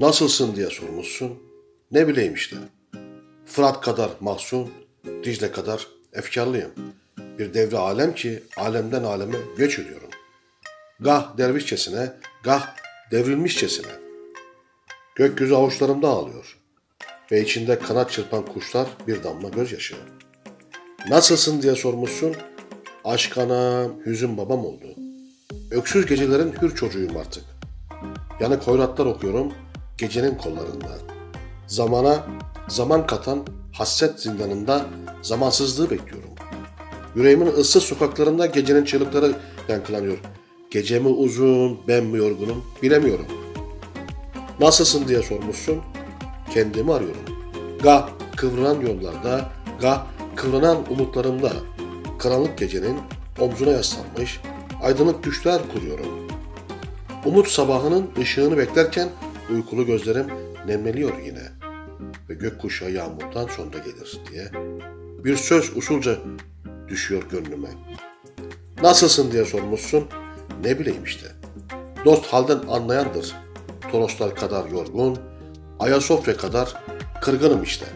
Nasılsın diye sormuşsun. Ne bileyim işte. Fırat kadar mahzun, Dicle kadar efkarlıyım. Bir devre alem ki alemden aleme göç ediyorum. Gah dervişçesine, gah devrilmişçesine. Gökyüzü avuçlarımda ağlıyor. Ve içinde kanat çırpan kuşlar bir damla gözyaşı. Nasılsın diye sormuşsun. Aşk anam, hüzün babam oldu. Öksüz gecelerin hür çocuğuyum artık. Yanık hoyratlar okuyorum gecenin kollarında. Zamana zaman katan hasret zindanında zamansızlığı bekliyorum. Yüreğimin ıssız sokaklarında gecenin çığlıkları yankılanıyor. Gece mi uzun, ben mi yorgunum bilemiyorum. Nasılsın diye sormuşsun. Kendimi arıyorum. Gah kıvranan yollarda, gah kıvranan umutlarımda. Karanlık gecenin omzuna yaslanmış, aydınlık düşler kuruyorum. Umut sabahının ışığını beklerken uykulu gözlerim nemleniyor yine ve gökkuşağı yağmurdan sonra gelir diye bir söz usulca düşüyor gönlüme. Nasılsın diye sormuşsun, ne bileyim işte. Dost halden anlayandır. Toroslar kadar yorgun, Ayasofya kadar kırgınım işte.